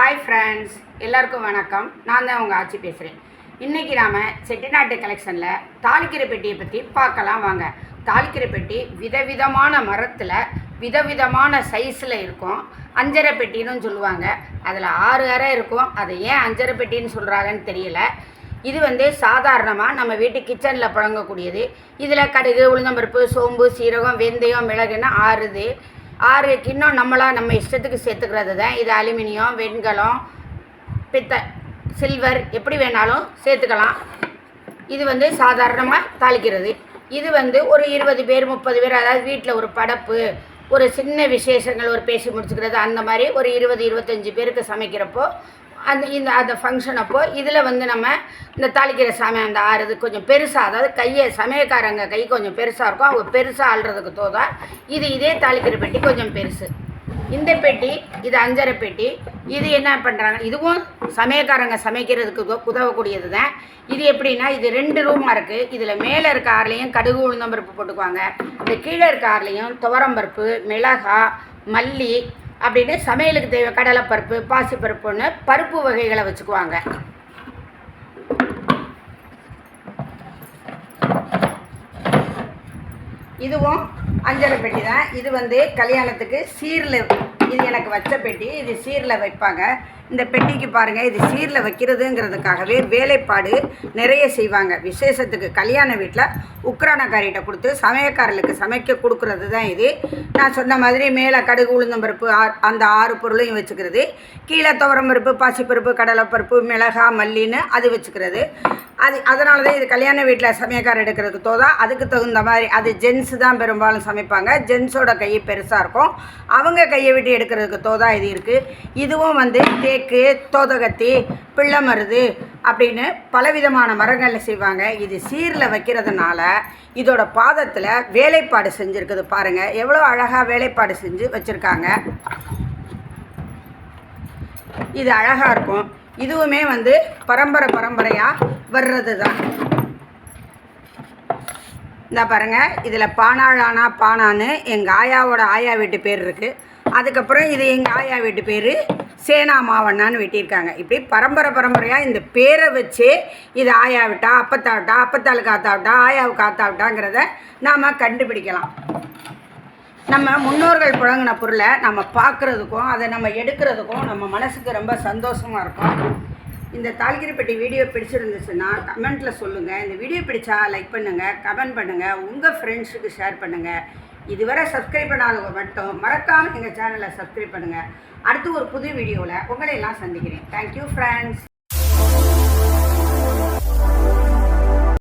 Hi friends எல்லாருக்கும் வணக்கம். நான் தான் உங்கள் ஆட்சி பேசுகிறேன் இன்றைக்கி நாம் செட்டிநாட்டு கலெக்ஷனில் தாளிக்கிற பெட்டியை பற்றி பார்க்கலாம் வாங்க. தாளிக்கிற பெட்டி விதவிதமான மரத்தில் விதவிதமான சைஸில் இருக்கும். அஞ்சரை பெட்டின்னு சொல்லுவாங்க. அதில் ஆறு அறை இருக்கும். அதை ஏன் அஞ்சரை பெட்டின்னு சொல்கிறாங்கன்னு தெரியல. இது வந்து சாதாரணமாக நம்ம வீட்டு கிச்சனில் புழங்கக்கூடியது. இதில் கடுகு உளுந்தம்பருப்பு சோம்பு சீரகம் வெந்தயம் மிளகுன்னு ஆறுது. ஆறு கிண்ணம் நம்மளாக நம்ம இஷ்டத்துக்கு சேர்த்துக்கிறது தான் இது அலுமினியம் வெண்கலம் பித்த சில்வர் எப்படி வேணாலும் சேர்த்துக்கலாம். இது வந்து சாதாரணமாக தாளிக்கிறது. இது வந்து ஒரு இருபது பேர் முப்பது பேர் அதாவது வீட்டில் ஒரு படப்பு ஒரு சின்ன விசேஷங்கள் ஒரு பேசி முடிச்சுக்கிறது அந்த மாதிரி ஒரு இருபது இருபத்தஞ்சி பேருக்கு சமைக்கிறப்போ அந்த இந்த அந்த ஃபங்க்ஷன் அப்போ இதில் வந்து நம்ம இந்த தாளிக்கிற சாமி அந்த ஆறுது கொஞ்சம் பெருசாக அதாவது கையை சமயக்காரங்க கை கொஞ்சம் பெருசாக இருக்கும் அவங்க பெருசாக ஆள்றதுக்கு தோதா இது இதே தாளிக்கிற பெட்டி கொஞ்சம் பெருசு. இந்த பெட்டி இது அஞ்சரை பெட்டி இது என்ன பண்ணுறாங்க இதுவும் சமயக்காரங்க சமைக்கிறதுக்கு உத- உதவக்கூடியது தான் இது எப்படின்னா இது ரெண்டு ரூமாக இருக்குது இதில் மேலே இருக்க ஆறுலேயும் கடுகு உளுந்தம்பருப்பு போட்டுக்குவாங்க. இந்த கீழே இருக்க ஆறுலேயும் துவரம்பருப்பு மிளகா மல்லி அப்படின்னு சமையலுக்கு தேவை கடலைப்பருப்பு பாசிப்பருப்புன்னு பருப்பு வகைகளை வச்சுக்குவாங்க. இதுவும் அஞ்சரை பெட்டி தான். இது வந்து கல்யாணத்துக்கு சீரில் இது எனக்கு வச்ச பெட்டி. இது சீரில் வைப்பாங்க. இந்த பெட்டிக்கு பாருங்கள் இது சீரில் வைக்கிறதுங்கிறதுக்காகவே வேலைப்பாடு நிறைய செய்வாங்க. விசேஷத்துக்கு கல்யாண வீட்டில் உக்ரானக்காரிகிட்ட கொடுத்து சமயக்காரர்களுக்கு சமைக்க கொடுக்குறது தான் இது. நான் சொன்ன மாதிரி மேலே கடுகு உளுந்தம்பருப்பு ஆ- அந்த ஆறு பொருளையும் வச்சுக்கிறது. கீழே துவரம்பருப்பு பாசிப்பருப்பு கடலைப்பருப்பு மிளகா மல்லின்னு அது வச்சுக்கிறது. அது அதனால தான் இது கல்யாண வீட்டில் சமையக்கார் எடுக்கிறதுக்கு தோதா. அதுக்கு தகுந்த மாதிரி அது ஜென்ஸு தான் பெரும்பாலும் சமைப்பாங்க. ஜென்ஸோட கை பெருசாக இருக்கும். அவங்க கையை விட்டு எடுக்கிறதுக்கு தோதா இது இருக்குது இதுவும் வந்து தேக்கு தோதகத்தி பிள்ளை மருது அப்படின்னு பலவிதமான மரங்களில் செய்வாங்க. இது சீரில் வைக்கிறதுனால இதோட பாதத்தில் வேலைப்பாடு செஞ்சுருக்குது பாருங்கள் எவ்வளோ அழகாக வேலைப்பாடு செஞ்சு வச்சுருக்காங்க. இது அழகாக இருக்கும். இதுவுமே வந்து பரம்பரை பரம்பரையாக வர்றது தான் இந்த பாருங்க இதில் பானாளானா பானான்னு எங்கள் ஆயாவோட ஆயா வீட்டு பேர் இருக்குது அதுக்கப்புறம் இது எங்கள் ஆயா வீட்டு பேர் சேனா மாவண்ணான்னு வெட்டியிருக்காங்க. இப்படி பரம்பரை பரம்பரையாக இந்த பேரை வச்சே இது ஆயா விட்டா அப்பத்தா விட்டா காத்தாவிட்டா ஆத்தா விட்டா ஆயாவுக்கு ஆத்தா விட்டாங்கிறத நாம் கண்டுபிடிக்கலாம். நம்ம முன்னோர்கள் புழங்கின பொருளை நம்ம பார்க்குறதுக்கும் அதை நம்ம எடுக்கிறதுக்கும் நம்ம மனசுக்கு ரொம்ப சந்தோஷமாக இருக்கும். இந்த தாழ்கிரிப்பட்டி வீடியோ பிடிச்சிருந்துச்சுன்னா கமெண்ட்டில் சொல்லுங்கள் இந்த வீடியோ பிடிச்சா லைக் பண்ணுங்கள் கமெண்ட் பண்ணுங்கள் உங்கள் ஃப்ரெண்ட்ஸுக்கு ஷேர் பண்ணுங்கள் இதுவரை சப்ஸ்கிரைப் பண்ணாதவங்க மட்டும் மறக்காமல் எங்கள் சேனலை சப்ஸ்கிரைப் பண்ணுங்கள் அடுத்து ஒரு புது வீடியோவில் உங்களை எல்லாம் சந்திக்கிறேன். Thank you friends